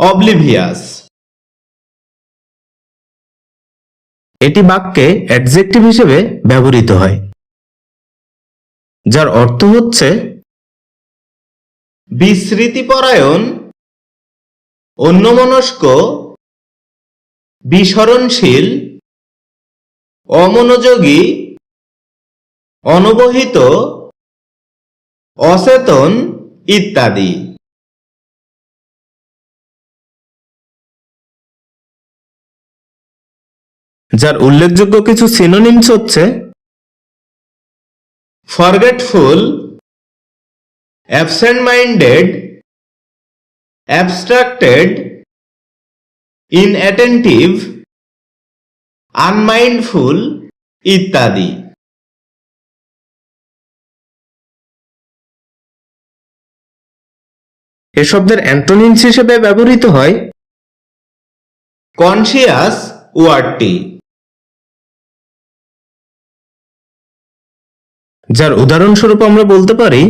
Oblivious এটি বাক্যে adjective হিসেবে ব্যবহৃত হয়, যার অর্থ হচ্ছে বিস্মৃতিপরায়ণ, অন্যমনস্ক বিসরণশীল অমনোযোগী, অনবহিত, অচেতন ইত্যাদি। যার উল্লেখযোগ্য কিছু সিনোনিমস হচ্ছে forgetful absent minded abstracted inattentive unmindful ইত্যাদি। এ শব্দের অ্যান্টোনিমস হিসেবে ব্যবহৃত হয় কনসিয়াস ওয়ার্ডটি যার উদাহরণস্বরূপ আমরা বলতে পারি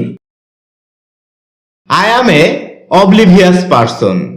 I am a oblivious person.